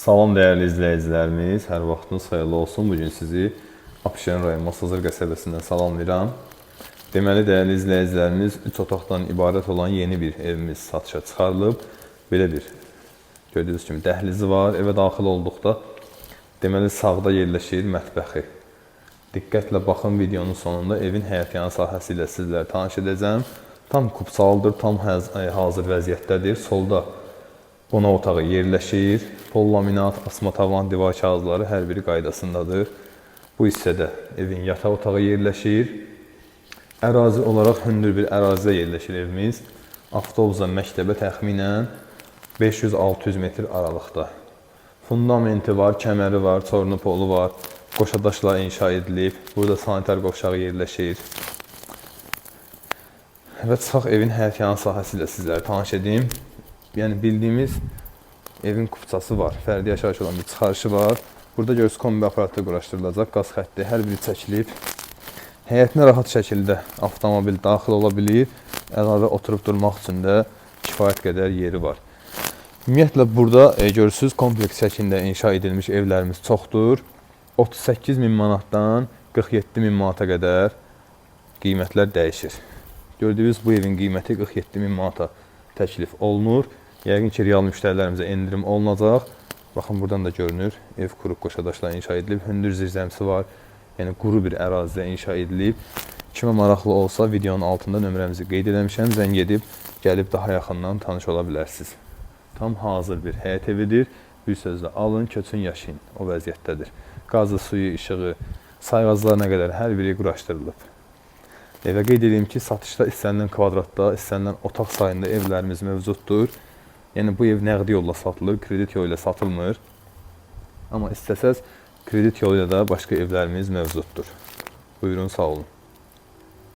Salam dəyərli izləyicilərimiz, hər vaxtınız xeyirli olsun. Bu gün sizi Abşeron rayon Masazır qəsəbəsindən salamlayıram. Deməli dəyərli izləyicilərimiz 3 otaqdan ibarət olan yeni bir evimiz satışa çıxarılıb. Belə bir gördüyünüz kimi dəhlizi var. Evə daxil olduqda deməli sağda yerləşir mətbəxi. Diqqətlə baxın videonun sonunda evin həyətyanı sahəsi ilə sizlərə tanış edəcəm. Tam kupsaldır, tam e, hazır vəziyyətdədir. Solda qonaq otağı yerləşir. Pol laminat, asma tavan, divar kağızları hər biri qaydasındadır. Bu hissədə evin yataq otağı yerləşir. Ərazi olaraq hündür bir ərazidə yerləşir evimiz. Avtobusla məktəbə təxminən 500-600 metr aralıqda. Fundamenti var, kəməri var, çornu polu var. Qoşadaşlar inşa edilib. Burada sanitar qovşağı yerləşir. Və çıxaq evin həyətyanı sahəsi ilə sizlərə tanış edim. Yəni bildiyimiz evin kupçası var. Fərdi yaşayış olan bir çıxarışı var. Burada görürsünüz kombi aparatı quraşdırılacaq. Qaz xətti hər biri çəkilib. Həyətinə rahat şəkildə avtomobil daxil ola bilir. Əlavə oturub durmaq üçün də kifayət qədər yeri var. Ümumiyyətlə burada e, görürsüz kompleks şəklində inşa edilmiş evlərimiz çoxdur. 38 min manatdan 47 min manata qədər qiymətlər dəyişir. Gördüyünüz bu evin qiyməti 47 min manata təklif olunur. Yəqin ki, real müştərilərimizə endirim olunacaq. Baxın buradan da görünür. Ev quru qoşadaşla inşa edilib. Hündür zirzəmisi var. Yəni quru bir ərazidə inşa edilib. Kimə maraqlı olsa videonun altında nömrəmizi qeyd eləmişəm. Zəng edib gəlib daha yaxından tanış ola bilərsiniz. Tam hazır bir həyət evidir. Bir sözlə alın, köçün, yaşayın. O vəziyyətdədir. Qazı, suyu, işığı, sayğaclarına qədər hər biri quraşdırılıb. Evə qeyd edeyim ki, satışda istənilən kvadratda, istənilən otaq sayında evlərimiz mövcuddur. Yəni bu ev nəqdi yolla satılır, kredit yolu ilə satılmır. Amma istəsəz kredit yolu ilə də başqa evlərimiz mövcuddur. Buyurun, sağ olun.